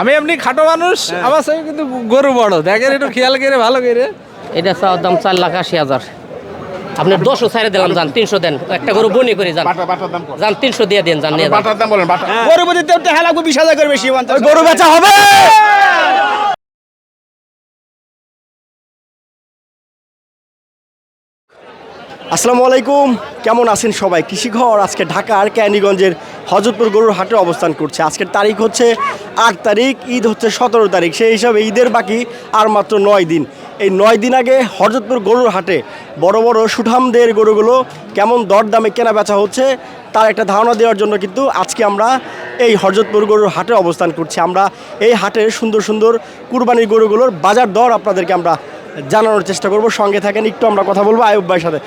আমি এমনি খাটো মানুষ আমার সঙ্গে কিন্তু গরু বড়। দেখেন একটু খেয়াল করে ভালো করে। এটা চাওয়ার দাম চার লাখ আশি হাজার। আপনি দশও ছাড়ে দিলাম যান তিনশো দেন। একটা গরু বনি করে যান? যান তিনশো দিয়ে দেন যান নিয়ে যান। বাটার দাম বলেন বাটা গরু তো হেলা বিশ হাজার করে বেশি গরু বেচা হবে! আসসালামু আলাইকুম। কেমন আছেন সবাই? কৃষিঘর আজকে ঢাকার ক্যানিগঞ্জের হজরতপুর গরুর হাটে অবস্থান করছে। আজকের তারিখ হচ্ছে আট তারিখ ঈদ হচ্ছে সতেরো তারিখ সেই হিসাবে ঈদের বাকি আর মাত্র নয় দিন। এই নয় দিন আগে হরজতপুর গরুর হাটে বড় বড় সুঠামদের গরুগুলো কেমন দরদামে কেনা বেচা হচ্ছে তার একটা ধারণা দেওয়ার জন্য কিন্তু আজকে আমরা এই হরজতপুর গরুর হাটে অবস্থান করছি। আমরা এই হাটের সুন্দর সুন্দর কুরবানির গরুগুলোর বাজার দর আপনাদেরকে আমরা জানানোর চেষ্টা করব। সঙ্গে থাকেন একটু আমরা কথা বলব আয়ুব ভাইয়ের সাথে।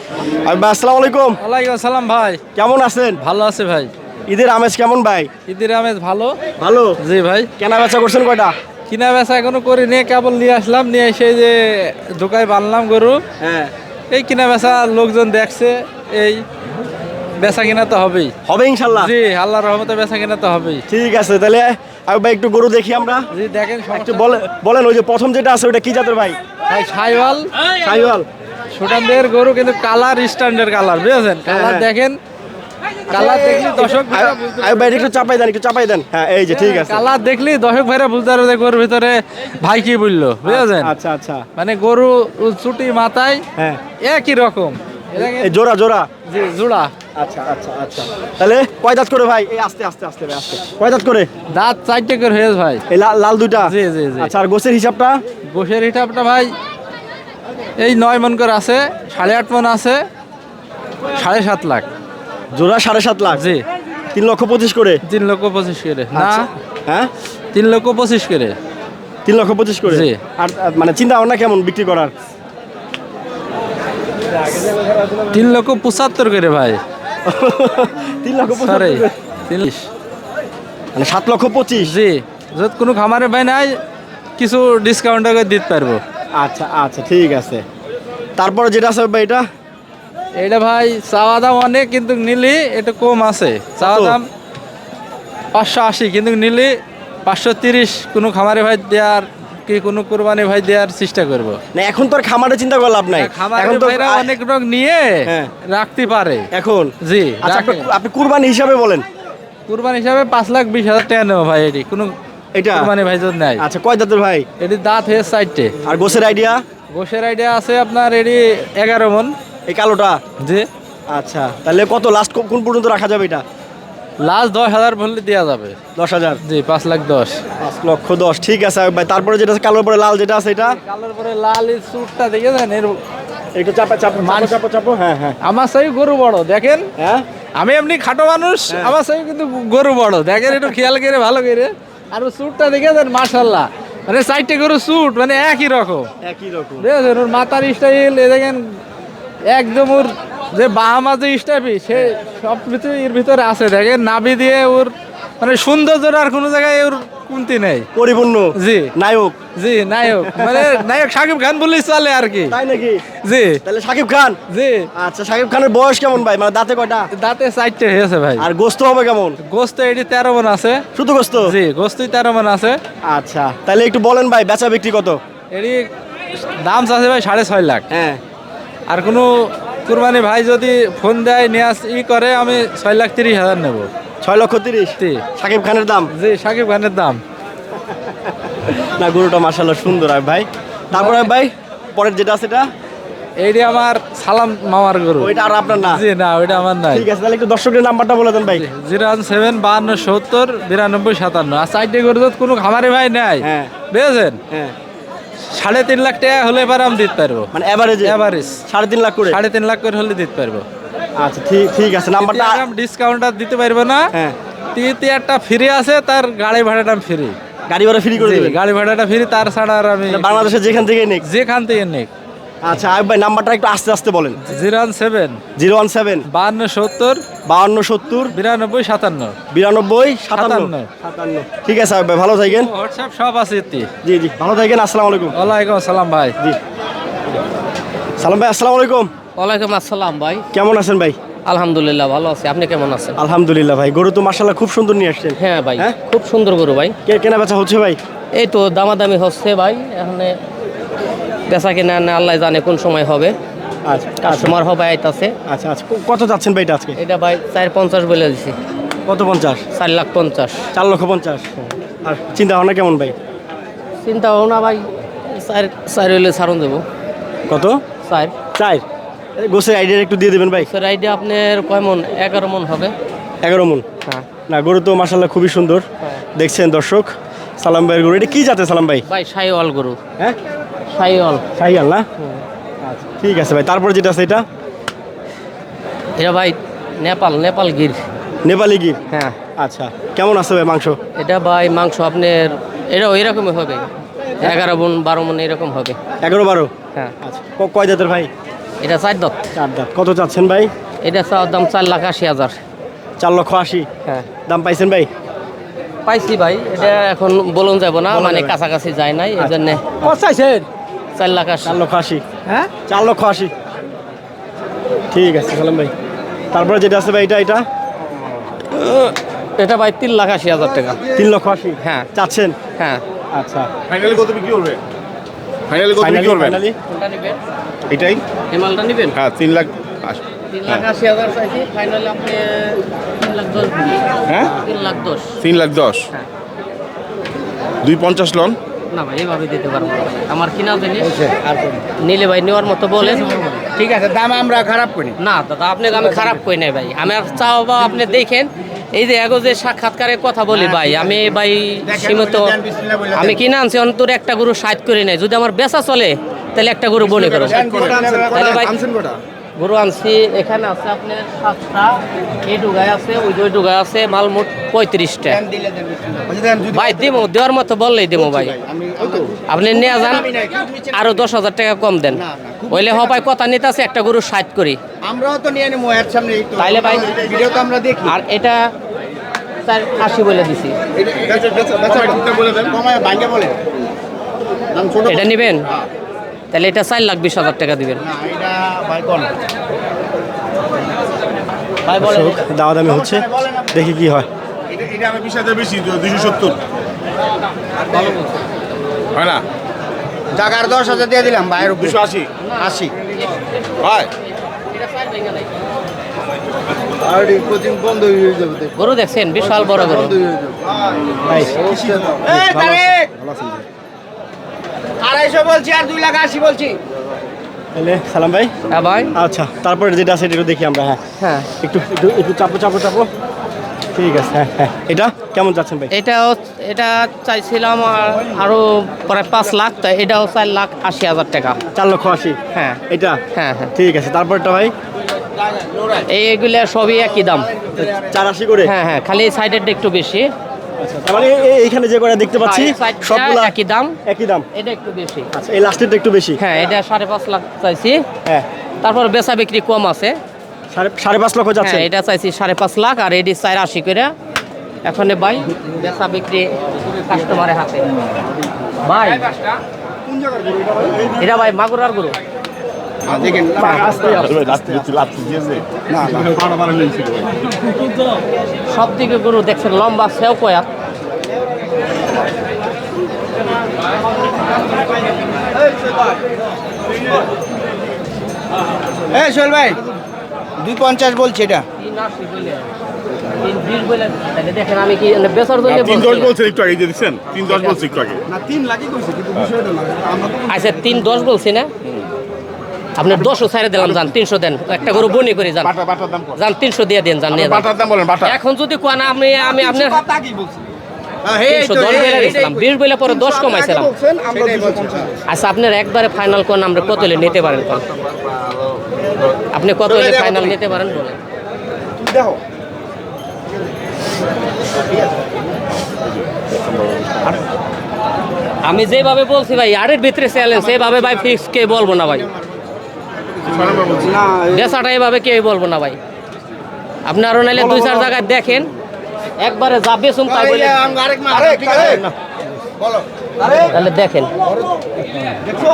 আয়ুব ভাই আসসালামু আলাইকুম। ওয়ালাইকুম আসসালাম ভাই। কেমন আছেন? ভালো আছে ভাই। ঈদের আমেজ কেমন ভাই? ঈদের আমেজ ভালো। ভালো? জি ভাই। কেনা বেচা করছেন কয়টা? কিনা বেচা এখনও করি নিয়ে কেবল নিয়ে আসলাম নিয়ে এসে যে দোকায় বানলাম গরু। হ্যাঁ। এই কিনা বেচা লোকজন দেখছে এই বেচা কিনা তো হবেই। হবে ইনশাল্লাহ? জি আল্লাহর রহমতে বেচা কিনা তো হবেই। ঠিক আছে তাহলে আয়ুব ভাই একটু গরু দেখি আমরা। জি দেখেন একটু সমস্যা- বলেন বলেন ওই যে প্রথম যেটা আছে ওটা কি জাতের ভাই? ভাই সাইওয়াল। সাইওয়াল। সুটানদের গরু কিন্তু কালার স্ট্যান্ডার্ড কালার বুঝেছেন? কালার হ্যাঁ। দেখেন কালার দেখলি দর্শক ভাই একটু চাপাই দেন একটু চাপাই দেন। হ্যাঁ এই যে ঠিক আছে। কালার দেখলি দর্শক ভাইরা বুঝতে পারবে গরুর ভিতরে ভাই কি বলল বুঝেছেন? আচ্ছা আচ্ছা মানে গরু চুটি মাথায় হ্যাঁ। একই রকম। এই জোড়া জোড়া। জি জোড়া। আচ্ছা আচ্ছা আচ্ছা। তাহলে কয় দাঁত করে ভাই? এই আস্তে আস্তে আস্তে ভাই, আস্তে। কয় দাঁত করে? দাঁত চারটে করে হয়েছে ভাই। এই লাল লাল দুইটা? জি, জি, জি। আচ্ছা আর গোছের হিসাবটা? গোসের হিসাবটা ভাই এই নয় মন করে আছে সাড়ে আট মন আছে সাড়ে সাত লাখ। জোড়া সাড়ে সাত লাখ? জি। তিন লক্ষ পঁচিশ করে? তিন লক্ষ পঁচিশ করে। না। আচ্ছা। হ্যাঁ? তিন লক্ষ পঁচিশ করে। তিন লক্ষ পঁচিশ করে? জি। আর মানে চিন্তা ভাবনা কেমন বিক্রি করার? তিন লক্ষ পঁচাত্তর করে ভাই। তিন লক্ষ সরি মানে সাত লক্ষ পঁচিশ? জি। যদি কোনো খামারে ভাই নাই কিছু ডিসকাউন্ট দিতে পারব। আচ্ছা আচ্ছা ঠিক আছে। তারপরে যেটা আছে ভাই এটা? এইটা ভাই চাওয়া দাম অনেক কিন্তু নিলি একটু কম আছে। চাওয়া দাম পাঁচশো আশি কিন্তু নিলি পাঁচশো তিরিশ কোনো খামারে ভাই দেওয়ার কি কোনো কোরবানি ভাই দেওয়ার চেষ্টা করব। না এখন তো আর খামারে চিন্তা করে লাভ নাই। এখন তো অনেক রোগ নিয়ে হ্যাঁ। রাখতে পারে। এখন? জি আচ্ছা আপনি- কুরবানি হিসাবে বলেন। কুরবানি হিসাবে পাঁচ লাখ বিশ হাজার টাকা নেব ভাই এটি। কোনো এটা? কুরবানি ভাই যদি নেয় আচ্ছা কয় দাঁতের ভাই? এটি দাঁত হয়ে আর গোছের আইডিয়া গোসের আইডিয়া আছে আপনার এটি এগারো মন। এই কালোটা? জি। আচ্ছা তাহলে কত? লাস্ট কোন পর্যন্ত রাখা যাবে এটা? লাস্ট দশ হাজার বললে দেওয়া যাবে। দশ হাজার? জি পাঁচ লাখ দশ। পাঁচ লক্ষ দশ ঠিক আছে। ভাই তারপরে যেটা কালোর পরে লাল যেটা আছে এটা? কালোর পরে লাল এই স্যুটটা দেখেছেন? এর একটু চাপা চাপো চাপো চাপো চাপো হ্যাঁ হ্যাঁ। আমার সেই গরু বড় দেখেন? হ্যাঁ? আমি এমনি খাটো মানুষ আমার সেই কিন্তু গরু বড়। দেখেন একটু খেয়াল করে ভালো করে। আর ও স্যুটটা দেখেছেন? মার্শাল্লাহ মানে সাইডে গরু স্যুট মানে একই রকম। একই রকম। দেখেছেন? ওর মাথার স্টাইল এ দেখেন একদম ওর যে বাহামা যে স্টাইপি সে সব কিছু এর ভিতরে আছে। দেখেন নাভি দিয়ে ওর মানে সৌন্দর্যের আর কোনো জায়গায় ওর কমতি নেই। পরিপূর্ণ। জি। নায়ক। জি নায়ক। মানে নায়ক সাকিব খান বললেই চলে আর কি। তাই নাকি? জি। তাহলে সাকিব খান? জি। আচ্ছা সাকিব খানের বয়স কেমন ভাই? মানে দাঁতে কয়টা? দাঁতে চারটে হয়েছে ভাই। আর গোস্ত হবে কেমন? গোস্ত এটি তেরো মন আছে। শুধু গোস্ত? জি গোস্তই তেরো মন আছে। আচ্ছা তাহলে একটু বলেন ভাই বেচা বিক্রি কত? এটি দাম আছে ভাই সাড়ে ছয় লাখ। হ্যাঁ। আর কোনো কুরবানি ভাই যদি ফোন দেয় নিয়ে আস ই করে আমি ছয় লাখ তিরিশ হাজার নেব। ছয় লক্ষ তিরিশ? সাকিব খানের দাম? জি সাকিব খানের দাম। না গরুটা মার্শাল্লাহ সুন্দর আর ভাই। তারপরে ভাই পরের যেটা আছে এটা? এইটি আমার সালাম মামার গরু। ওইটা আর আপনার না? জি না ওইটা আমার নাই। ঠিক আছে তাহলে একটু দর্শকের নাম্বারটা বলে দেন ভাই। জিরো ওয়ান সেভেন বাহান্ন সত্তর বিরানব্বই সাতান্ন। আর সাইডে গরু যদি কোনো খামারি ভাই নেয় হ্যাঁ। বুঝেছেন? হ্যাঁ। সাড়ে তিন লাখ টাকা হলে এবার আমি দিতে পারব। মানে এভারেজ এভারেজ সাড়ে তিন লাখ করে? সাড়ে তিন লাখ করে হলে দিতে পারব। আচ্ছা ঠিক ঠিক আছে নাম্বারটা ডিসকাউন্ট আর দিতে পারব না। হ্যাঁ। একটা ফ্রি আছে তার গাড়ি ভাড়াটা ফ্রি গাড়ি ভাড়া ফ্রি করে দেবেন? গাড়ি ভাড়াটা ফ্রি তার ছাড়া আর আমি বাংলাদেশে যেখান থেকে নেক। যেখান থেকে নেই আচ্ছা আয়ুব ভাই নাম্বারটা একটু আস্তে আস্তে বলেন। Zero one seven zero one seven বাহান্ন সত্তর বাহান্ন সত্তর? বিরানব্বই সাতান্ন। বিরানব্বই সাতান্ন? সাতান্ন। ঠিক আছে ভাই ভালো থাকেন। হোয়াটসঅ্যাপ সব আছে জি জি ভালো থাকেন আসসালামু আলাইকুম। ওয়ালাইকুম আসসালাম ভাই। জি। সালাম ভাই আসসালামু আলাইকুম। ওয়ালাইকুম আসসালাম ভাই। কেমন আছেন ভাই? আলহামদুলিল্লাহ ভালো আছি। আপনি কেমন আছেন? আলহামদুলিল্লাহ ভাই গরু তো মাসাল্লাহ খুব সুন্দর নিয়ে আসছেন। হ্যাঁ ভাই হ্যাঁ? খুব সুন্দর গরু ভাই। কে- কেনা বেচা হচ্ছে ভাই? এই তো দামাদামি হচ্ছে ভাই। এখানে বেচা কিনা না আল্লাহ জানে কোন সময় হবে। আচ্ছা কাস্টমার হবে আইতাছে। আচ্ছা আচ্ছা। কত যাচ্ছেন ভাই এটা আজকে? এটা ভাই চার পঞ্চাশ বলে দিছি। কত পঞ্চাশ? চার লাখ পঞ্চাশ। চার লক্ষ পঞ্চাশ। আর চিন্তা ভাবনা কেমন ভাই? চিন্তা ভাবনা ভাই চার চার হইলে ছাড়ন দেবো। কত? চার। চার? গোসের আইডিয়া একটু দিয়ে দেবেন ভাই। স্যার আইডিয়া আপনার কয় মন? এগারো মন হবে। এগারো মন? হ্যাঁ। না গরু তো মাসাল্লাহ খুবই সুন্দর। দেখছেন দর্শক সালাম ভাইয়ের গরু। এটা কি জাতে সালাম ভাই? ভাই সাইওয়াল গরু। হ্যাঁ? সাইওয়াল শাহিয়াল না? আচ্ছা ঠিক আছে ভাই তারপর যেটা আছে এটা? এটা ভাই নেপাল নেপাল গির। নেপালি গির? হ্যাঁ। আচ্ছা কেমন আছে ভাই মাংস? এটা ভাই মাংস আপনার এটাও এরকমই হবে। এগারো মন বারো মন এরকম হবে। এগারো বারো? হ্যাঁ। আচ্ছা কয় জাতের ভাই? এটা চার দত। চার দাঁত। কত চাচ্ছেন ভাই? এটা চাওয়ার দাম চার লাখ আশি হাজার। চার লক্ষ আশি? হ্যাঁ। দাম পাইছেন ভাই? পাইছি ভাই এটা এখন বলুন যাব না মানে কাছাকাছি যায় নাই এই জন্যে চাইছেন? চার লাখ আশি। চার লক্ষ আশি। হ্যাঁ? চার লক্ষ আশি। ঠিক আছে সালাম ভাই। তারপরে যেটা আছে ভাই এটা এটা? এটা ভাই তিন লাখ আশি হাজার টাকা। তিন লক্ষ আশি? হ্যাঁ। চাচ্ছেন? হ্যাঁ। আচ্ছা। ফাইনালি কত বিক্রি করবে? ফাইনালি কত বিক্রি করবেন ফাইনালি এটাই? এই মালটা নেবেন? হ্যাঁ তিন লাখ আশি। তিন লাখ আশি হাজার চাইছি ফাইনাল আপনি তিন লাখ দশ হ্যাঁ? তিন লাখ দশ। তিন লাখ দশ। হ্যাঁ। দুই পঞ্চাশ লন? না ভাই এইভাবে দিতে পারব আমার কিনা জিনিস নিলে ভাই নেওয়ার মতো বলেন ঠিক আছে দাম আমরা খারাপ করি। না দাদা আপনাকে আমি খারাপ কই নাই ভাই। আমি আর চাও বা আপনি দেখেন এই যে এগো যে সাক্ষাৎকারে কথা বলি ভাই আমি ভাই সীমিত আমি কিনে আনছি অন্তর একটা গরু সাইড করে নাই। যদি আমার বেচা চলে তাহলে একটা গরু বনে করো। তাহলে ভাই গরু আনছি এখানে আছে আপনার সাতটা এই ডুগায় আছে ওই দুই ডুগায় আছে মাল মোট পঁয়ত্রিশটা ভাই দেবো দেওয়ার মতো বললেই দেবো ভাই আপনি নিয়ে যান আরও দশ হাজার টাকা কম দেন ওইলে হবাই কথা নিতে আছে একটা গরু সাইড করি আমরাও তো নিয়ে নেব এর সামনে তাইলে ভাই ভিডিও তো আমরা দেখি আর এটা চার আশি বলে দিছি এটা নেবেন তাহলে এটা চার লাখ বিশ হাজার টাকা দিবেন। না এটা ভাই কোন ভাই বলেন। দাওয়া দামি হচ্ছে। দেখি কি হয়। হয় না? দশ হাজার দিয়ে দিলাম ভাইয়ের দুশো আশি। আশি। হয় গরু দেখছেন বিশাল বড় গরু। ভাই আড়াইশো বলছি আর দুই লাখ আশি বলছি। তাহলে সালাম ভাই। হ্যাঁ ভাই। আচ্ছা তারপরে যেটা আছে এটা একটু দেখি আমরা হ্যাঁ। হ্যাঁ। একটু একটু একটু চাপো চাপো চাপো। ঠিক আছে হ্যাঁ হ্যাঁ। এটা কেমন যাচ্ছেন ভাই? এটাও এটা চাইছিলাম আর আরও প্রায় পাঁচ লাখ তো এটাও চার লাখ আশি হাজার টাকা। চার লক্ষ আশি? হ্যাঁ। এটা? হ্যাঁ হ্যাঁ। ঠিক আছে তারপরটা ভাই? এইগুলা সবই একই দাম। চার আশি করে? হ্যাঁ হ্যাঁ খালি সাইডেরটা একটু বেশি। মানে এ- এ- এইখানে যে করে দেখতে পাচ্ছি সবগুলা একই দাম। একই দাম। এটা একটু বেশি। আচ্ছা এই লাস্টেরটা একটু বেশি। হ্যাঁ এটা সাড়ে পাঁচ লাখ চাইছি। হ্যাঁ। তারপর বেচা বিক্রি কম আছে। সাড়ে সাড়ে পাঁচ লক্ষ যাচ্ছে। হ্যাঁ এটা চাইছি সাড়ে পাঁচ লাখ আর এটি চার আশি করে। এখন ভাই বেচা বিক্রি কাস্টমারের হাতে। ভাই? এটা ভাই মাগুরার গরু। দেখেন সব দিকে গরু দেখছেন লম্বা সেও কয়া। এই সোহেল ভাই দুই পঞ্চাশ বলছি এটা। দেখেন আমি কি বেচার জন্য তিন দশ বলছি। বলছেন একটু আগে দিচ্ছেন তিন দশ বলছি একটু আগে। না তিন লাখই কইছে কিন্তু বিষয়টা না। আমরা তো আচ্ছা তিন দশ বলছি না? আপনার দশও ছাড়ে দিলাম যান তিনশো দেন। একটা গরু বনি করে যান। যান তিনশো দিয়ে দেন যান এখন যদি কোয়া না আমি আমি আপনার হ্যাঁ, পরে দশ কমাইছিলাম। আচ্ছা আপনার একবারে ফাইনাল কোন আমরা কত হলে নিতে পারেন কোন? আপনি কত হলে ফাইনাল নিতে পারেন বলেন। আমি যেভাবে বলছি ভাই আরের ভিতরে চ্যালেঞ্জ সেভাবে ভাই ফিক্স কে বলব না ভাই। বেচাটা এভাবে কেউ বলব না ভাই। আপনি আরও নাইলে দুই চার জায়গায় দেখেন। একবারে যা বেসুম তাই বলে এই, আম- আরেক মাস, ঠিক আছে? তাহলে দেখেন।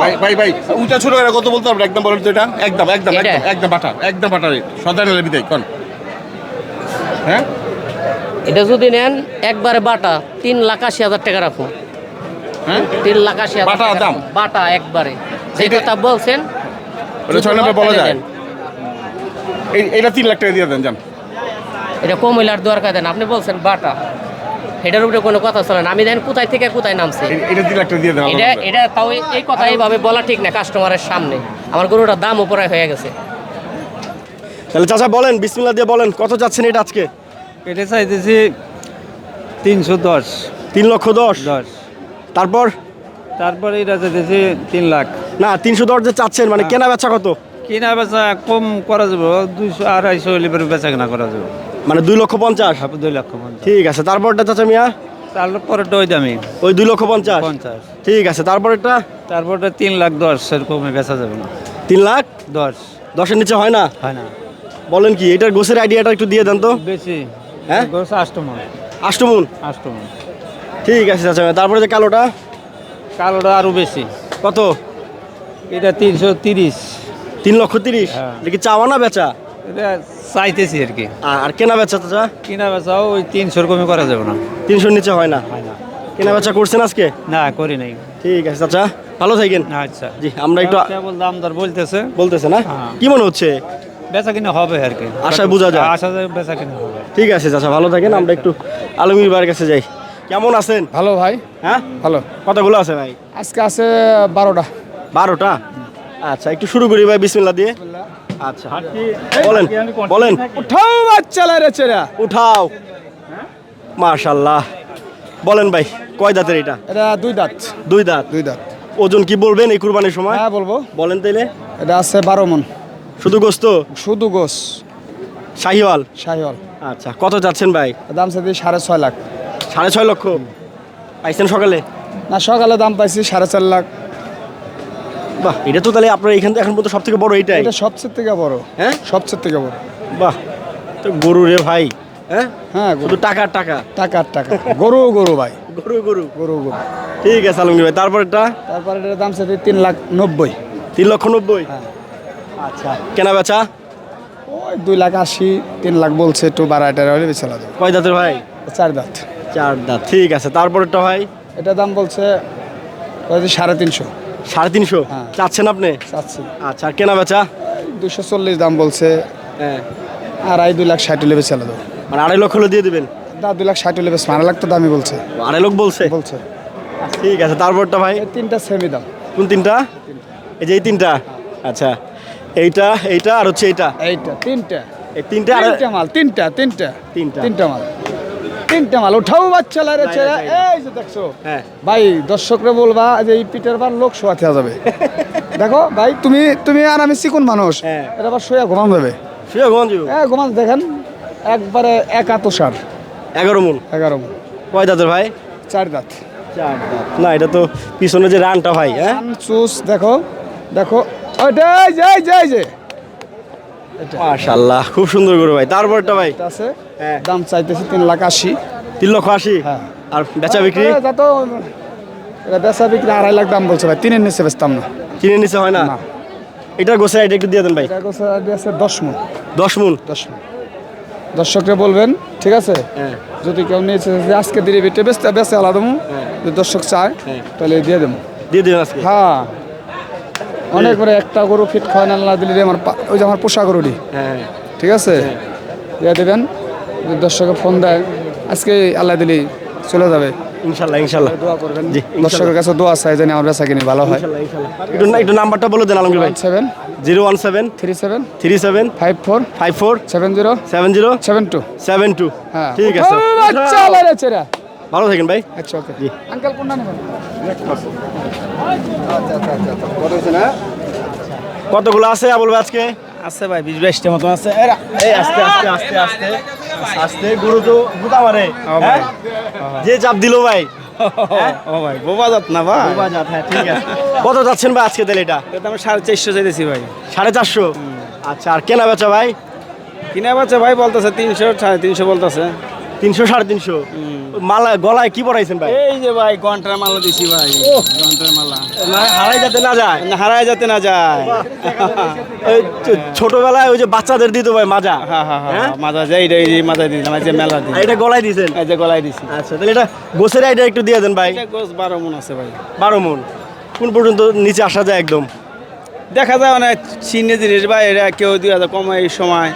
ভাই ভাই ভাই উঁচা ছোট করে কত বলতে পারবেন একদম বলেন তো এটা। একদম একদম একদম একদম বাটা একদম বাটা রেট। বিদায় কোন। হ্যাঁ? এটা যদি নেন একবারে বাটা তিন লাখ আশি হাজার টাকা রাখুন। হ্যাঁ? তিন লাখ আশি হাজার বাটা দাম? বাটা একবারে। যে এটা- কথা বলছেন ওটা ছয় নম্বর বলা যায়? এই এটা তিন লাখ টাকা দিয়ে দেন যান। এটা কম হইলে আর দরকার দেন। আপনি বলছেন বাটা। এটার উপরে কোনো কথা চলে না। আমি দেখেন কোথায় থেকে কোথায় নামছে। এটা তিন লাখ টাকা দিয়ে দেন এটা এটা তাও এই- কথা এইভাবে বলা ঠিক না কাস্টমারের সামনে। আমার গরুটার দাম উপরে হয়ে গেছে। তাহলে চাচা বলেন বিসমিল্লা দিয়ে বলেন কত যাচ্ছেন এটা আজকে? এটা চাইতেছি তিনশো দশ। তিন লক্ষ দশ? দশ। তারপর? তারপরে এটা চাইতেছি তিন লাখ। না তিনশো দশ যে চাচ্ছেন মানে কেনা বেচা কত? কেনা বেচা কম করা যাবে দুইশো আড়াইশো হলে পরে বেচা কেনা করা যাবে। মানে দুই লক্ষ পঞ্চাশ? দুই লক্ষ পঞ্চাশ। ঠিক আছে তারপরটা চাচা মিয়া? তারপরে ওই দামি। ওই দুই লক্ষ পঞ্চাশ? পঞ্চাশ। ঠিক আছে তারপরটা তারপরে তিন লাখ দশ সেরকমই বেচা যাবে না। তিন লাখ? দশ। দশের নিচে হয় না? হয় না। বলেন কি এটার গোসের আইডিয়াটা একটু দিয়ে দেন তো। বেশি। হ্যাঁ? গোস আষ্টমন। আষ্টমুন? আষ্টমন। ঠিক আছে চাচা। তারপরে যে কালোটা? কালোটা আরও বেশি। কত? এটা তিনশো তিরিশ। তিন লক্ষ তিরিশ? হ্যাঁ। এটা কি চাওয়া না বেচা? এটা চাইতেছি আর কি। আর- কেনা বেচা চাচা কিনা বেচাও ওই তিনশোর কমে করা যাবে না। তিনশোর নিচে হয় না? হয় না। কেনা বেচা করছেন আজকে? না করি নাই। ঠিক আছে চাচা। ভালো থাকেন। আচ্ছা। জি আমরা একটু দাম দর বলতেছে। বলতেছে না? হ্যাঁ। কি মনে হচ্ছে? বেচা কিনা হবে আর কি। আশায় বোঝা যায়। আশা যায় বেচা কিনা হবে। ঠিক আছে চাচা ভালো থাকেন। আমরা একটু আলমগীর ভাইয়ের কাছে যাই। কেমন আছেন? ভালো ভাই। হ্যাঁ? ভালো। কতগুলো আছে ভাই? আজকে আছে বারোটা। বারোটা? আচ্ছা একটু শুরু করি ভাই বিসমিল্লা দিয়ে। আচ্ছা বলেন বলেন। উঠাও বাচ্চা ছেড়া। উঠাও। মাশাল্লাহ। বলেন ভাই কয় দাঁতের এটা? এটা দুই দাঁত। দুই দাঁত? দুই দাঁত। ওজন কি বলবেন এই কুরবানির সময়? হ্যাঁ বলব। বলেন তাইলে। এটা আছে বারো মন। শুধু গোস্ত? শুধু গোস। শাহিওয়াল? শাহিওয়াল। আচ্ছা কত যাচ্ছেন ভাই? দাম চাইছি সাড়ে ছয় লাখ। সাড়ে ছয় লক্ষ। পাইছেন সকালে? না সকালে দাম পাইছি সাড়ে চার লাখ। বাহ। এটা তো তাহলে আপনার এখান থেকে এখন পর্যন্ত সব থেকে বড় এইটাই এটা সবচেয়ে থেকে বড়। হ্যাঁ? সবচেয়ে থেকে বড়। বাহ। তো গরু রে ভাই। হ্যাঁ? হ্যাঁ শুধু টাকার টাকা। টাকার টাকা গরু গরু ভাই। গরু গরু। গরু গরু। ঠিক আছে আলমগীর ভাই। তারপরটা তারপরে এটার দাম চাইছি তিন লাখ নব্বই। তিন লক্ষ নব্বই? হ্যাঁ। আচ্ছা। কেনা বেচা? ওই দুই লাখ আশি তিন লাখ বলছে একটু বাড়া এটা হলে বেছে দেবো কয় দাঁতের ভাই? চার দাঁত। চার দাঁত। ঠিক আছে তারপরটা ভাই? এটা দাম বলছে বলছে সাড়ে তিনশো। সাড়ে তিনশো? হ্যাঁ। চাচ্ছেন আপনি? চাচ্ছি। আচ্ছা আর কেনা বেচা? দুশো চল্লিশ দাম বলছে। হ্যাঁ। আড়াই দুই লাখ ষাট হলে বেছে দেবো মানে আড়াই লক্ষ হলে দিয়ে দেবেন? দা দুই লাখ ষাট হলে বেশ আড়াই লাখ তো দামি বলছে। আড়াই লক্ষ বলছে? বলছে। ঠিক আছে তারপরটা ভাই? তিনটা সেমি দাম। কোন তিনটা? এই যে এই তিনটা? আচ্ছা এইটা এইটা আর হচ্ছে এইটা? এইটা তিনটা। এই তিনটা আর তিনটা মাল তিনটা তিনটা। তিনটা। তিনটা মাল। তিনটা মাল উঠাও বাচ্চা লারে ছেড়া। এই যে দেখছ। হ্যাঁ। ভাই দর্শকরা বলবা যে এই পিঠের বার লোক শোয়াতে যাবে। দেখো ভাই তুমি তুমি আর আমি চিকুন মানুষ। হ্যাঁ। এটা আবার শোয়া ঘুমানো যাবে। শুয়ে ঘুমান যাব। হ্যাঁ ঘুমান দেখেন একবারে এক আতো সার। এগারো মন এগারো মণ। কয় দাঁতের ভাই? চার দাঁত। চার দাঁত। না এটা তো পিছনে যে রানটা ভাই হ্যাঁ? চুস দেখো দেখো। ওইটাই যাই যাই যে। মাশাল্লাহ খুব সুন্দর গরু ভাই। তারপরটা ভাই? আছে হ্যাঁ। দাম চাইতেছি তিন লাখ আশি। তিন লক্ষ আশি? হ্যাঁ। আর বেচা বিক্রি? এটা তো এটা বেচা বিক্রি আড়াই লাখ দাম বলছে ভাই। তিনের নিচে বেচতাম না। কিনে নিছে হয় না। এটার গোসের আইডিয়া একটু দিয়ে দেন ভাই। এটা গোছা আছে দশ মন দশ মন দশ মন দর্শকরা বলবেন ঠিক আছে? হ্যাঁ। যদি কেউ নিয়েছে আজকে দিলে বেটে বেচতে বেচে আলাদা দেবো। যদি দর্শক চায় হ্যাঁ। তাহলে দিয়ে দেবো। দিয়ে দেবেন আজকে? হ্যাঁ। অনেক করে একটা গরু ফিট খাওয়ান আল্লাহ দিলে আমার ওই যে আমার পোষা গরুটি। হ্যাঁ। ঠিক আছে? দিয়ে দেবেন। দর্শকে ফোন দেয় আজকে আল্লাহ দিলি চলে যাবে। ইনশাল্লাহ ইনশাল্লাহ। দোয়া করবেন। জি, দর্শকের কাছে দোয়া চাই জানি আমার বেচা কিনি ভালো হয়। একটু একটু নাম্বারটা বলে দেন আলমগীর ভাই। Seven zero one seven three seven three seven five four five four seven zero seven zero seven two seven two. হ্যাঁ। ঠিক আছে। ভালো থাকেন ভাই। আচ্ছা ওকে। জি। আঙ্কেল কোনটা নেবেন? কতগুলো আছে আবুল ভাই আজকে? আছে ভাই বিশ বাইশটা মতো আছে। এই আস্তে আস্তে আস্তে আস্তে আস্তে গরু তো গুতা মারে। হ্যাঁ? যে চাপ দিল ভাই। ও ভাই বোবা যাত না ভাই। হ্যাঁ, ঠিক আছে। কত যাচ্ছেন ভাই আজকে তাহলে এটা? এটা আমি সাড়ে চারশো চাইতেছি ভাই। সাড়ে চারশো? আচ্ছা আর কেনা বেচা ভাই? কিনে পাচ্ছে ভাই বলতেছে তিনশো সাড়ে তিনশো বলতেছে। তিনশো সাড়ে তিনশো। মালা গলায় কি পরাইছেন ভাই? এই যে ভাই ঘণ্টার মালা দিছি ভাই। ঘণ্টার মালা। হারাই যাতে না যায়। না হারায় যাতে না যায়। ছোটবেলায় ওই যে বাচ্চাদের দিত ভাই মাজা। হ্যাঁ হ্যাঁ হ্যাঁ? হ্যাঁ? মাজা যায় এটা এই মাজা দিলাম এই যে মেলা দিই এটা গলায় দিয়েছেন? এই যে গলায় দিছি আচ্ছা তাহলে এটা গোসের আইডা একটু দিয়ে দেন ভাই। এটা গোস বারো মন আছে ভাই। বারো মন। কোন পর্যন্ত নিচে আসা যায় একদম? দেখা যায় অনেক চিহ্নে জিনিস ভাই এটা কেউ দুই হাজার কম এই সময়।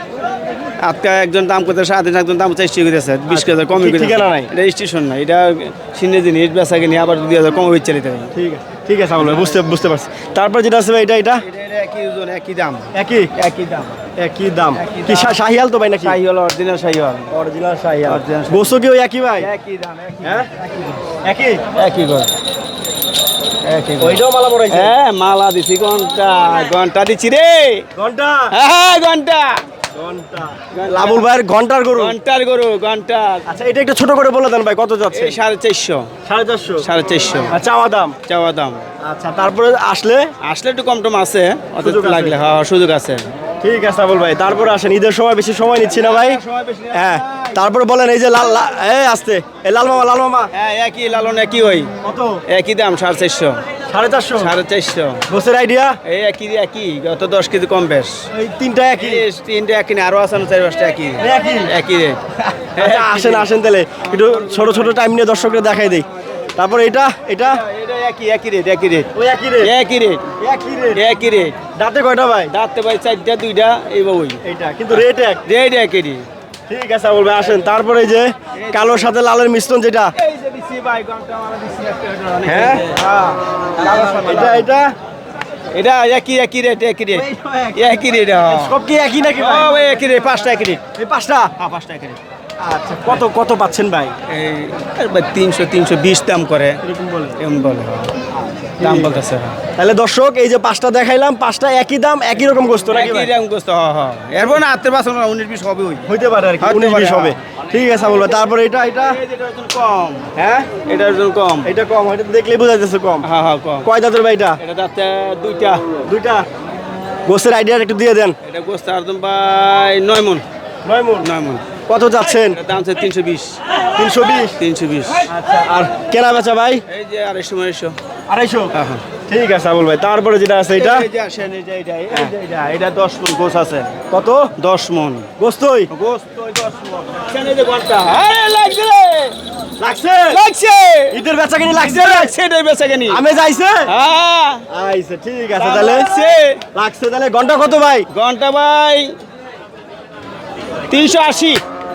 আজকে একজন দাম করতে সাড়ে তিন একজন দাম চাইছি করেছে বিশ হাজার ঠিক- করেছে ঠিকানা নাই। এটা স্টেশন না এটা চিহ্নে জিনিস বেচা কিনে আবার দুই হাজার কম নিতে ভাই ঠিক আছে ঠিক আছে আমল বুঝতে বুঝতে পারছি। তারপর যেটা আছে ভাই এটা এটা? একই ওজন একই দাম। একই? একই দাম। একই দাম। কি শাহিয়াল তো ভাই নাকি? শাহি হলো অরিজিনাল শাহি হল অরিজিনাল শাহিয়াল। Original গোসো কি ওই একই ভাই? একই দাম হ্যাঁ? একই একই? মালা পরাইছে? হ্যাঁ মালা দিছি ঘণ্টা ঘণ্টা দিছি রে। ঘণ্টা? হ্যাঁ ঘণ্টা। লাবুল ভাইয়ের ঘণ্টার গরু? ঘণ্টার গরু ঘণ্টা। আচ্ছা এটা একটু ছোট করে বলে দেন ভাই কত যাচ্ছে? সাড়ে চারশো। সাড়ে চারশো? সাড়ে চারশো। চাওয়া দাম? চাওয়া দাম। আচ্ছা তারপরে আসলে? আসলে একটু কম টম আছে অত লাগলে হ্যাঁ সুযোগ আছে। ঠিক আছে আবুল ভাই তারপরে আসেন ঈদের সময় বেশি সময় নিচ্ছি না ভাই। হ্যাঁ তারপরে বলেন এই যে লাল এই আসতে এই লাল মামা লাল মামা। হ্যাঁ একই লালন একই ওই। কত? একই দাম সাড়ে চারশো। সাড়ে চারশো। সাড়ে চারশো। গোসের আইডিয়া এই একই একই। গত দশ কেজি কম বেশ। এই তিনটা একই? তিনটে একই না আরও আছে না চারি পাঁচটা একই? একই? একই আচ্ছা আসেন আসেন তাহলে। একটু ছোট ছোট টাইম নিয়ে দর্শকদের দেখাই দেই। তারপর এটা এটা একই একই রেট একই রেট ওই একই রেট একই রেট একই রেট একই রেট দাঁতে কয়টা ভাই? দাঁতে ভাই চারটা দুইটা এই ওই এইটা কিন্তু রেট এক। রেট একই রেট ঠিক আছে বলবে আসেন। তারপরে এই যে কালোর সাথে লালের মিশ্রণ যেটা। এই যে দিছি ভাই ঘণ্টা মারা দিছি একটা হ্যাঁ এটা এটা? এটা একই একই রেট একই রেট একই। রেট সব কি একই নাকি? ভাই? একই রেট পাঁচটা একই রেট এই পাঁচটা? হ্যাঁ পাঁচটা একই রেট আচ্ছা কত কত পাচ্ছেন ভাই? এই তিনশো তিনশো বিশ দাম করে। এরকম বলে। এরকম বলে হ্যাঁ। দাম বলতেছে। তাহলে দর্শক এই যে পাঁচটা দেখাইলাম পাঁচটা একই দাম একই রকম গোস্ত নাকি একই? দাম করতে হ্যাঁ হ্যাঁ এরপর না আত্মের বাসন উনিশ বিশ হবে হইতে পারে আর কি উনিশ বিশ হবে। ঠিক আছে বলবে তারপরে এটা এটা? কম। হ্যাঁ? ওজন কম। এটা কম এটা দেখলেই বোঝা যাচ্ছে কম। হ্যাঁ হ্যাঁ কম। কয় দাঁতের ভাই এটা? এটা দাঁতে দুইটা। দুইটা? গোস্তের আইডিয়া একটু দিয়ে দেন। এটা গোস্ত একদম ভাই নয় মন নয় মন নয় মন কত যাচ্ছেন? এটার দাম হচ্ছে তিনশো বিশ। তিনশো বিশ? তিনশো বিশ। আচ্ছা আর কেনা বেচা ভাই? এই যে আড়াইশো আড়াইশো আড়াইশো? হ্যাঁ হ্যাঁ। ঠিক আছে আবুল ভাই। তারপরে যেটা আছে এটা? এটা দশ মন গোস আছে। কত? দশ মন। গোস্তই দশ মন। লাগছে লাগছে? ঈদের বেচা কিনি লাগছে? লাগছে এটাই বেচা কেনি। আমি যাইছে? হ্যাঁ। আইছে ঠিক আছে তাহলে। লাগছে তাহলে। ঘণ্টা কত ভাই? ঘণ্টা ভাই তিনশো আশি।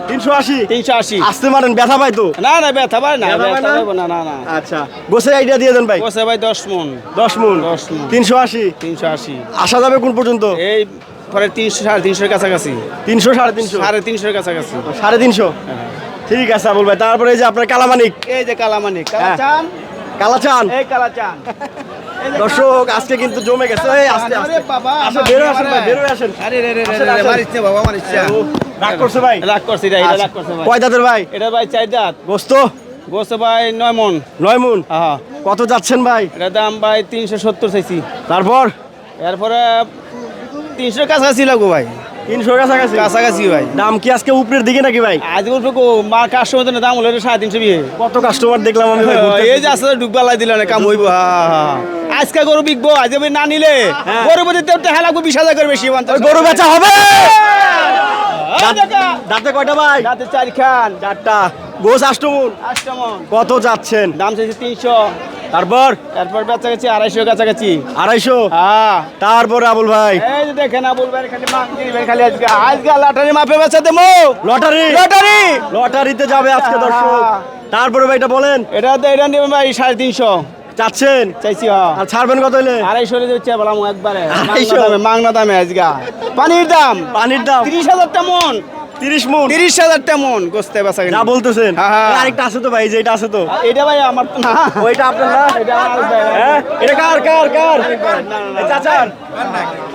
তিনশো আশি? তিনশো আশি। আসতে মারেন ব্যথা পাই তো। না না ব্যথা ভাই না ব্যথা পায় ব্যথা না? না না না। আচ্ছা গোসের আইডিয়া দিয়ে দেন ভাই। বসে ভাই দশ মন। দশ মন। দশ। তিনশো আশি। তিনশো আশি। আসা যাবে কোন পর্যন্ত? এই পরে তিনশো সাড়ে তিনশোর কাছাকাছি। তিনশো সাড়ে তিনশো। সাড়ে তিনশোর কাছাকাছি। সাড়ে তিনশো? ঠিক আছে আবুল ভাই। তারপরে এই যে আপনার কালামানিক। এই যে কালামানি হ্যাঁ। কালাচান কালাচান এই কালাচান দর্শক আজকে কিন্তু জমে গেছে। এই আস্তে আস্তে। বাবা আসেন বেরো আসেন ভাই বেরো আসেন। আরে রে রে রে আসেন, রে বাবা মারিস ও, রাগ করছে ভাই? রাগ করছি এটা রাগ করছে ভাই। কয় দাঁতের ভাই? এটা ভাই চার দাঁত। গোস্ত? গোছে ভাই নয় মন। নয় মুন? হ্যাঁ। কত যাচ্ছেন ভাই? এটা দাম ভাই তিনশো সত্তর চাইছি। তারপর? এরপরে তিনশোর কাছাকাছি লাগবো ভাই। তিনশো কাছাকাছি? কাছাকাছি ভাই। দাম কি আজকে উপরের দিকে নাকি ভাই? আজ কো মার কাস্টমার তো দাম হলো সাড়ে তিনশো বিয়ে। কত কাস্টমার দেখলাম আমি এই যে আসলে ডুববালাই দিল না কাম হইব হ্যাঁ, হ্যাঁ। আজকে গরু বিকবো আজ আমি না নিলে হ্যাঁ। গরু প্রতি তো টাকা লাগবে বিশ হাজার করে বেশি গরু বেচা হবে? এই দাঁত-। দাঁতে কয়টা ভাই? চার খান। চারটা। গোস আষ্টমুন? আষ্টমন। কত যাচ্ছেন? দাম চাইছে তিনশো। তারপর? গেছি আড়াইশো কাছাকাছি। আড়াইশো? হ্যাঁ। তারপরে আবুল ভাই? এই যে দেখে না বলবেন খালি খালি আজকে। আজকে লাটারি মাপে বেচা দেবো। লটারি? লটারি! লটারিতে যাবে আজকে দর্শক। হ্যাঁ। তারপরে ভাই এটা বলেন? এটা তো এটা নেবেন ভাই সাড়ে তিনশো। চাচ্ছেন চাইছি হ্যাঁ। আর ছাড়বেন কত হলে আড়াইশো হলে হচ্ছে বললাম একবারে। আড়াইশো? দামে মাংনা দামে আজকা পানির দাম? পানির দাম? তিরিশ হাজারটা মন। 30 মন। 30000 টা মন গোস্তে বেচা কিনা। বলতেছেন। হ্যাঁ, হ্যাঁ। আরেকটা আছে তো ভাই যে এটা আছে তো। এটা ভাই আমার তো না। ওইটা আপনার না? এটা হ্যাঁ? এটা কার কার কার? চাচার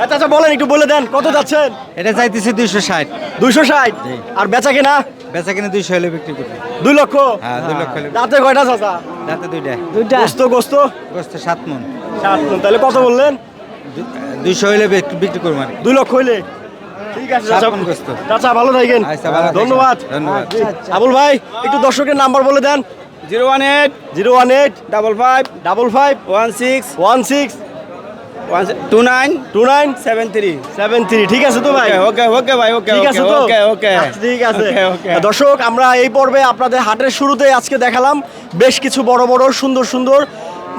আচ্ছা আচ্ছা বলেন একটু বলে দেন কত যাচ্ছেন? এটা চাইতেছি 260 260 আর বেচা কিনা? বেচা কিনা 200 হলে বিক্রি করবে। 2 লক্ষ? হ্যাঁ 2 লক্ষ দাঁতে কয়টা চাচা? দাঁতে দুইটা। দুইটা। গোস্ত গোস্ত? গোস্ত 7 মন। 7 মন। তাহলে কত বললেন? 200 হলে বিক্রি করবেন 2 লক্ষ হলে ঠিক আছে। চাচা চাচা ভালো থাকেন। ধন্যবাদ। আবুল ভাই একটু দর্শকের নাম্বার বলে দেন। Zero one eight zero one eight double five double five one six one six one two nine two nine seven three. Seven three. ঠিক আছে তো ভাই? ওকে ওকে ভাই ওকে ঠিক আছে তো? ওকে ওকে। আচ্ছা, ঠিক আছে। দর্শক আমরা এই পর্বে আপনাদের হাটের শুরুতে আজকে দেখালাম বেশ কিছু বড় বড় সুন্দর সুন্দর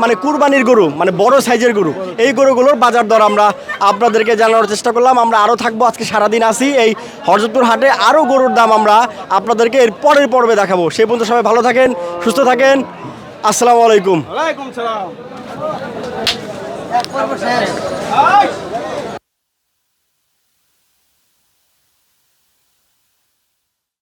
মানে কুরবানির গরু মানে বড় সাইজের গরু এই গরুগুলোর বাজার দর আমরা আপনাদেরকে জানানোর চেষ্টা করলাম। আমরা আরও থাকব আজকে সারাদিন আসি এই হরজতপুর হাটে। আরও গরুর দাম আমরা আপনাদেরকে এর পরের পর্বে দেখাবো। সেই পর্যন্ত সবাই ভালো থাকেন সুস্থ থাকেন। আসসালামু আলাইকুম। ওয়ালাইকুম সালাম।